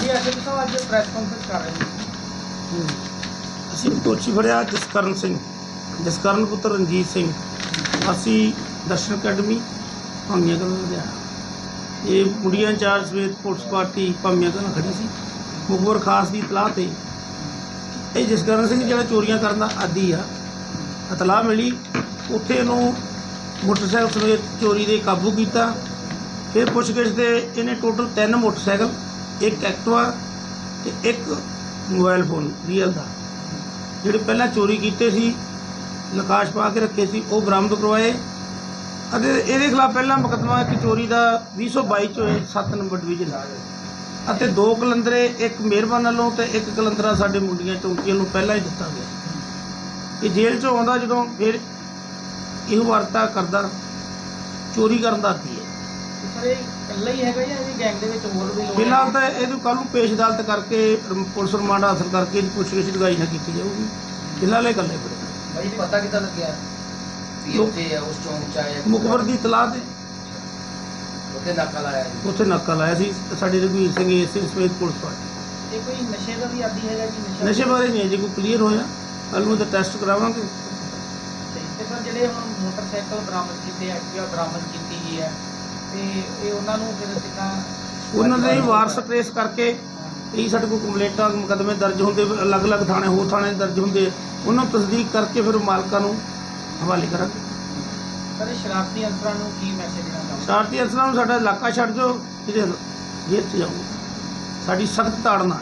ਜੀ ਐਸਐਚਓ ਸਾਹਿਬ ਅੱਜ press conference ਕਰ ਰਹੇ ਨੇ। ਅਸੀਂ ਦੋਸ਼ੀ ਫੜਿਆ ਜਸਕਰਨ ਸਿੰਘ, ਜਸਕਰਨ ਪੁੱਤਰ ਰਣਜੀਤ ਸਿੰਘ। ਅਸੀਂ ਦਰਸ਼ਨ ਅਕੈਡਮੀ, ਭਾਮੀਆਂ ਕਲਾਂ ਲੁਧਿਆਣਾ ਇਹ ਮੁੰਡੀਆਂ ਇੰਚਾਰਜ ਸਮੇਤ ਪੁਲਿਸ ਪਾਰਟੀ ਭਾਮੀਆਂ ਕਲਾਂ ਖੜੀ ਸੀ। ਮੁਖਬਰ ਖਾਸ ਦੀ ਇਤਲਾਹ ਤੇ ਇਹ ਜਸਕਰਨ ਸਿੰਘ ਜਿਹੜਾ ਚੋਰੀਆਂ ਕਰਨ ਦਾ ਆਦੀ ਆ, ਇਤਲਾਹ ਮਿਲੀ। ਉੱਥੇ ਇਹਨੂੰ ਮੋਟਰਸਾਈਕਲ ਸਮੇਤ ਚੋਰੀ ਦੇ ਕਾਬੂ ਕੀਤਾ। ਫਿਰ ਪੁੱਛਗਿੱਛ ਦੇ ਇਹਨੇ ਟੋਟਲ ਤਿੰਨ ਮੋਟਰਸਾਈਕਲ ਇੱਕ ਐਕਟਵਾ ਤੇ ਇੱਕ ਮੋਬਾਈਲ ਫੋਨ, ਰੀਅਲ ਦਾ। ਜਿਹੜੇ ਪਹਿਲਾਂ ਚੋਰੀ ਕੀਤੇ ਸੀ, ਨਕਾਸ਼ ਪਾ ਕੇ ਰੱਖੇ ਸੀ, ਉਹ ਬਰਾਮਦ ਕਰਵਾਏ। ਅਤੇ ਇਹਦੇ ਖਿਲਾਫ ਪਹਿਲਾਂ ਮੁਕੱਦਮਾ ਇੱਕ ਚੋਰੀ ਦਾ 222 ਚ ਹੋਏ 7 ਨੰਬਰ ਡਿਵੀਜ਼ਨ ਅਤੇ ਦੋ ਕਲੰਦਰੇ, ਇੱਕ ਮਿਹਰਬਾਨ ਵੱਲੋਂ ਤੇ ਇੱਕ ਕਲੰਦਰਾ ਸਾਡੇ ਮੁੰਡੀਆਂ, ਚੌਂਕੀਆਂ ਨੂੰ ਪਹਿਲਾਂ ਹੀ ਦਿੱਤਾ ਗਿਆ। ਇਹ ਜੇਲ੍ਹ ਚੋਂ ਆਉਂਦਾ ਜਦੋਂ ਫਿਰ ਇਹ ਵਾਰਤਾ ਕਰਦਾ, ਚੋਰੀ ਕਰਨ ਦਾ ਆਦੀ ਸਰ ਇਹ ਇਕੱਲਾ ਹੀ ਹੈਗਾ ਜਾਂ ਇਹਦੀ ਗੈਂਗ ਦੇ ਵਿੱਚ ਹੋਰ ਵੀ ਲੋਕ ਫਿਲਹਾਲ ਤਾਂ ਇਹਨੂੰ ਕੱਲ ਨੂੰ ਪੇਸ਼ ਅਦਾਲਤ ਕਰਕੇ ਰਮ- ਪੁਲਿਸ ਰਿਮਾਂਡ ਹਾਸਲ ਕਰਕੇ ਇਹਦੀ ਪੁੱਛਗਿੱਛ ਦਵਾਈ ਨਾ ਕੀਤੀ ਜਾਊਗੀ। ਫਿਲਹਾਲ ਇਹ ਇਕੱਲੇ ਪੜੇ ਭਾਈ ਪਤਾ ਕਿੱਦਾਂ ਲੱਗਿਆ? ਵੀ ਉੱਥੇ ਆ, ਉਸ ਚੌਂਕ ਚ ਆਇਆ ਮੁਖਬਰ ਦੀ ਇਤਲਾਹ ਤੇ। ਉੱਥੇ ਨਾਕਾ ਲਾਇਆ ਜੀ। ਉੱਥੇ ਨਾਕਾ ਲਾਇਆ ਸੀ। ਸਾਡੇ ਰਘਵੀਰ ਸਿੰਘ ਏਸੇ ਸਮੇਤ ਪੁਲਿਸ ਪਾਰਟੀ ਇਹ ਕੋਈ ਨਸ਼ੇ ਦਾ ਵੀ ਆਦੀ ਹੈਗਾ ਜੀ ਨਸ਼ਾ? ਨਸ਼ੇ ਬਾਰੇ ਨਹੀਂ ਅਜੇ ਕੋਈ ਕਲੀਅਰ ਹੋਇਆ। ਕੱਲ ਨੂੰ ਤਾਂ ਟੈਸਟ ਕਰਾਵਾਂਗੇ। ਤੇ ਸਰ ਜਿਹੜੇ ਹੁਣ ਮੋਟਰਸਾਈਕਲ ਬਰਾਮਦ ਕੀਤੇ ਐਕਟਿਵਾ ਬਰਾਮਦ ਕੀਤੀ ਗਈ ਹੈ ਤੇ ਇਹ ਉਹਨਾਂ ਨੂੰ ਫਿਰ ਕਿੱਦਾਂ ਉਹਨਾਂ ਦੇ ਵਾਰਸ ਟ੍ਰੇਸ ਕਰਕੇ ਇਹ ਸਾਡੇ ਕੋਲ ਕੰਪਲੇਂਟਾਂ ਮੁਕੱਦਮੇ ਦਰਜ ਹੁੰਦੇ ਅਲੱਗ-ਅਲੱਗ ਥਾਣੇ ਹੋਰ ਥਾਣੇ ਦਰਜ ਹੁੰਦੇ ਉਹਨਾਂ ਨੂੰ ਤਸਦੀਕ ਕਰਕੇ ਫਿਰ ਮਾਲਕਾਂ ਨੂੰ ਹਵਾਲੇ ਕਰਾਂਗੇ। ਸਰ ਸ਼ਰਾਰਤੀ ਅੰਸਰਾਂ ਨੂੰ ਕੀ ਮੈਸੇਜ ਦੇਣਾ ਚਾਹੁੰਦੇ ਸ਼ਾਰਤੀ ਅਸਲਾਂ ਨੂੰ ਸਾਡਾ ਇਲਾਕਾ ਛੱਡ ਦਿਓ ਇਹਦੇ ਜੇਲ੍ਹ 'ਚ ਜਾਓ। ਸਾਡੀ ਸਖਤ ਤਾੜਨਾ